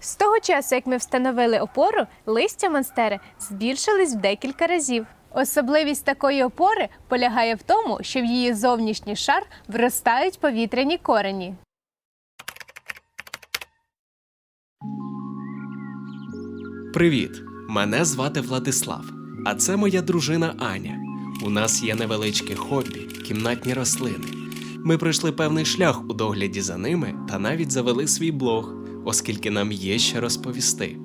З того часу, як ми встановили опору, листя монстери збільшились в декілька разів. Особливість такої опори полягає в тому, що в її зовнішній шар вростають повітряні корені. Привіт! Мене звати Владислав, а це моя дружина Аня. У нас є невеличке хобі, кімнатні рослини. Ми пройшли певний шлях у догляді за ними та навіть завели свій блог, оскільки нам є що розповісти.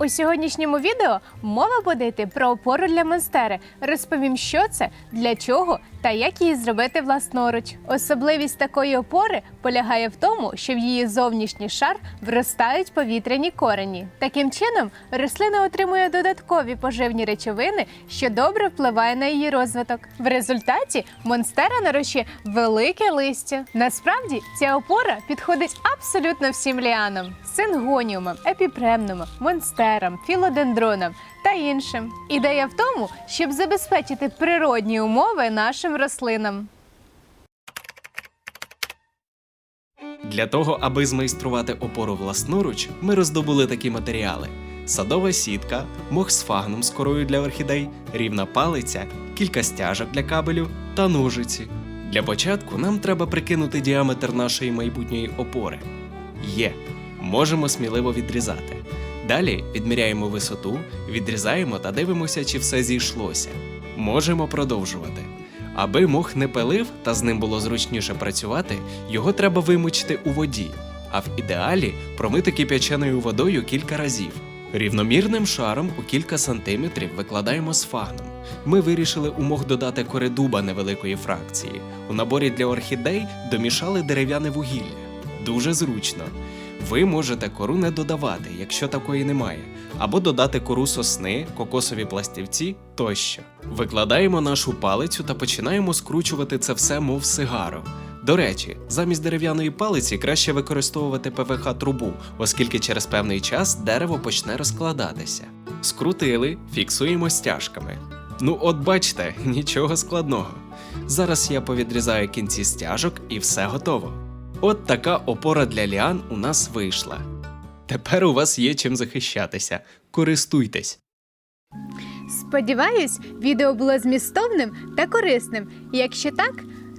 У сьогоднішньому відео мова буде йти про опору для монстери. Розповім, що це, для чого та як її зробити власноруч. Особливість такої опори полягає в тому, що в її зовнішній шар вростають повітряні корені. Таким чином, рослина отримує додаткові поживні речовини, що добре впливає на її розвиток. В результаті монстера нарощує велике листя. Насправді ця опора підходить абсолютно всім ліанам: сингоніумам, епіпремнумам, монстерам, філодендронам та іншим. Ідея в тому, щоб забезпечити природні умови нашим рослинам. Для того, аби змайструвати опору власноруч, ми роздобули такі матеріали: садова сітка, мох з фагном з корою для орхідей, рівна палиця, кілька стяжок для кабелю та ножиці. Для початку нам треба прикинути діаметр нашої майбутньої опори. Є. Можемо сміливо відрізати. Далі відміряємо висоту, відрізаємо та дивимося, чи все зійшлося. Можемо продовжувати. Аби мох не пилив та з ним було зручніше працювати, його треба вимочити у воді, а в ідеалі промити кип'яченою водою кілька разів. Рівномірним шаром у кілька сантиметрів викладаємо з фагном. Ми вирішили у мох додати кори дуба невеликої фракції. У наборі для орхідей домішали дерев'яне вугілля. Дуже зручно. Ви можете кору не додавати, якщо такої немає, або додати кору сосни, кокосові пластівці тощо. Викладаємо нашу палицю та починаємо скручувати це все, мов сигару. До речі, замість дерев'яної палиці краще використовувати ПВХ трубу, оскільки через певний час дерево почне розкладатися. Скрутили, фіксуємо стяжками. Ну, от бачите, нічого складного. Зараз я повідрізаю кінці стяжок і все готово. От така опора для ліан у нас вийшла. Тепер у вас є чим захищатися. Користуйтесь. Сподіваюсь, відео було змістовним та корисним. Якщо так,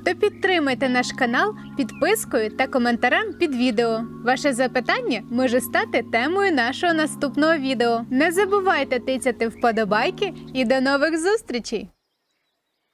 то підтримайте наш канал підпискою та коментарем під відео. Ваше запитання може стати темою нашого наступного відео. Не забувайте тицяти вподобайки і до нових зустрічей!